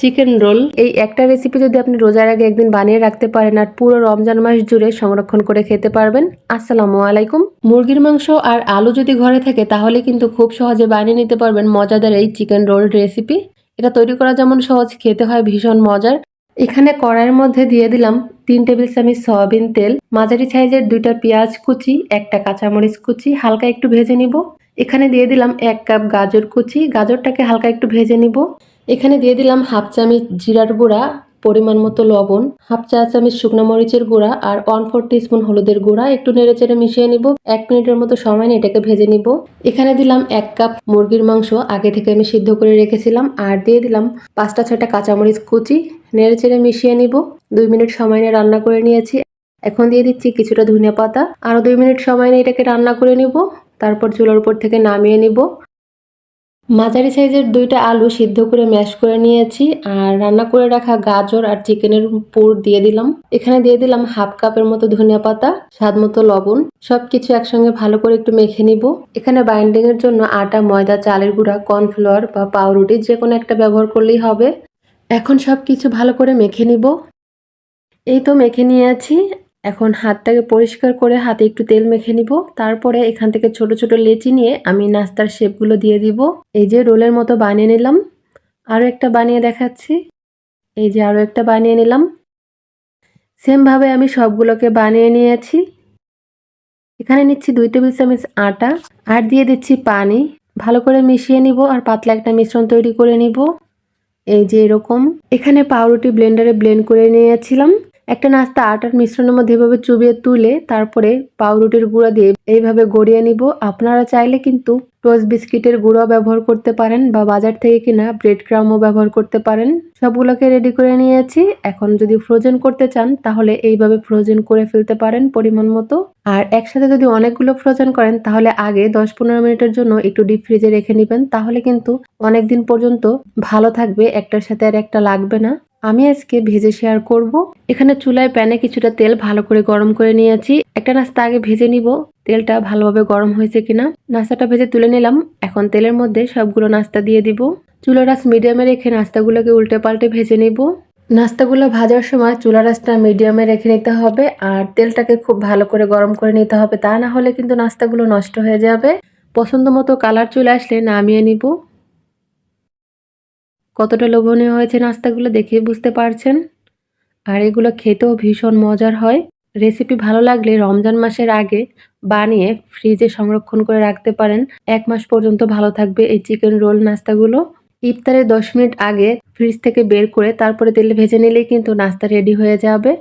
Chicken roll এই একটা recipe যদি আপনি রোজার আগে একদিন বানিয়ে রাখতে পারেন আর পুরো রমজান মাস জুড়ে সংরক্ষণ করে খেতে পারবেন আসসালামু আলাইকুম। মুরগির মাংস আর আলু যদি ঘরে থাকে তাহলে কিন্তু খুব সহজে বানিয়ে নিতে পারবেন মজাদার এই চিকেন রোল রেসিপি এটা তৈরি করা যেমন সহজ খেতে হয় ভীষণ মজার। এখানে কড়াইয়ের মধ্যে দিয়ে দিলাম তিন টেবিল চামচ সয়াবিন তেল মাঝারি সাইজের দুইটা পেঁয়াজ কুচি একটা কাঁচামরিচ কুচি হালকা একটু ভেজে নিব। এখানে দিয়ে দিলাম এক কাপ গাজর কুচি গাজরটাকে হালকা একটু ভেজে নিব। এখানে দিয়ে দিলাম হাফ চামচ জিরার গুঁড়া, পরিমাণ মতো লবণ, হাফ চা চামচ শুকনো মরিচের গুঁড়া আর ওয়ান ফোর স্পুন হলুদের গুঁড়া। একটু নেড়ে চেড়ে মিশিয়ে নিব। এক মিনিটের মতো সময় নিয়ে এটাকে ভেজে নিব। এখানে দিলাম এক কাপ মুরগির মাংস। আগে থেকে আমি সিদ্ধ করে রেখেছিলাম। আর দিয়ে দিলাম পাঁচটা ছয়টা কাঁচামরিচ কুচি। নেড়ে চেড়ে মিশিয়ে নিব। দুই মিনিট সময় নিয়ে রান্না করে নিয়েছি। এখন দিয়ে দিচ্ছি কিছুটা ধনিয়া পাতা। আরও দুই মিনিট সময় নিয়ে এটাকে রান্না করে নিব। তারপর চুলার উপর থেকে নামিয়ে নিব। মাঝারি সাইজের দুইটা আলু সিদ্ধ করে ম্যাশ করে নিয়েছি আর রান্না করে রাখা গাজর আর চিকেনের পুর দিয়ে দিলাম। এখানে দিয়ে দিলাম হাফ কাপের মতো ধনিয়া পাতা, স্বাদ মতো লবণ। সবকিছু একসঙ্গে ভালো করে একটু মেখে নিব। এখানে বাইন্ডিং এর জন্য আটা, ময়দা, চালের গুঁড়া কর্নফ্লাওয়ার বা পাউরুটি যে কোনো একটা ব্যবহার করলেই হবে। এখন সব কিছু ভালো করে মেখে নিব। এই তো মেখে নিয়েছি। এখন হাতটাকে পরিষ্কার করে হাতে একটু তেল মেখে নিব। তারপরে এখান থেকে ছোট ছোট লেচি নিয়ে আমি নাস্তার শেপগুলো দিয়ে দিব। এই যে রোলের মতো বানিয়ে নিলাম। আরও একটা বানিয়ে দেখাচ্ছি। এই যে আরও একটা বানিয়ে নিলাম। সেমভাবে আমি সবগুলোকে বানিয়ে নিয়েছি। এখানে নিচ্ছি দুই টেবিল চামচ আটা আর দিয়ে দিচ্ছি পানি। ভালো করে মিশিয়ে নিব আর পাতলা একটা মিশ্রণ তৈরি করে নিব। এই যে এরকম। এখানে পাউরুটি ব্লেন্ডারে ব্লেন্ড করে নিয়েছিলাম। একটা নাস্তা আটার মিশ্রণের মধ্যে এভাবে চুবিয়ে তুলে তারপরে পাউরুটির গুঁড়া দিয়ে এইভাবে গড়িয়ে নিব। আপনারা চাইলে কিন্তু টোস্ট বিস্কিটের গুঁড়ো ব্যবহার করতে পারেন বা বাজার থেকে কিনা ব্রেড ক্রামও ব্যবহার করতে পারেন। সবগুলোকে রেডি করে নিয়েছি। এখন যদি ফ্রোজেন করতে চান, তাহলে এইভাবে ফ্রোজেন করে ফেলতে পারেন পরিমাণ মতো। আর একসাথে যদি অনেকগুলো ফ্রোজেন করেন, তাহলে আগে দশ পনেরো মিনিটের জন্য একটু ডিপ ফ্রিজে রেখে নেবেন। তাহলে কিন্তু অনেক দিন পর্যন্ত ভালো থাকবে, একটার সাথে আর একটা লাগবে না। আমি আজকে ভেজে শেয়ার করব। এখানে চুলায় প্যানে কিছুটা তেল ভালো করে গরম করে নিয়েছি। একটা নাস্তা আগে ভেজে নিব। তেলটা ভালোভাবে গরম হয়েছে কিনা? নাস্তাটা ভেজে তুলে নিলাম। এখন তেলের মধ্যে সবগুলো নাস্তা দিয়ে দিব। চুলার আঁচ মিডিয়ামে রেখে নাস্তাগুলোকে উল্টে পাল্টে ভেজে নিব। নাস্তাগুলো ভাজার সময় চুলার আঁচটা মিডিয়ামে রেখে নিতে হবে আর তেলটাকে খুব ভালো করে গরম করে নিতে হবে। তা না হলে কিন্তু নাস্তাগুলো নষ্ট হয়ে যাবে। পছন্দ মতো কালার চলে আসলে নামিয়ে নিব। কতটা লোভনীয় হয়েছে নাস্তাগুলো দেখে বুঝতে পারছেন? আর এগুলো খেতেও ভীষণ মজার হয়। রেসিপি ভালো লাগলে রমজান মাসের আগে বানিয়ে ফ্রিজে সংরক্ষণ করে রাখতে পারেন। এক মাস পর্যন্ত ভালো থাকবে এই চিকেন রোল নাস্তাগুলো। ইফতারের দশ মিনিট আগে ফ্রিজ থেকে বের করে তারপরে তেলে ভেজে নিলেই কিন্তু নাস্তা রেডি হয়ে যাবে।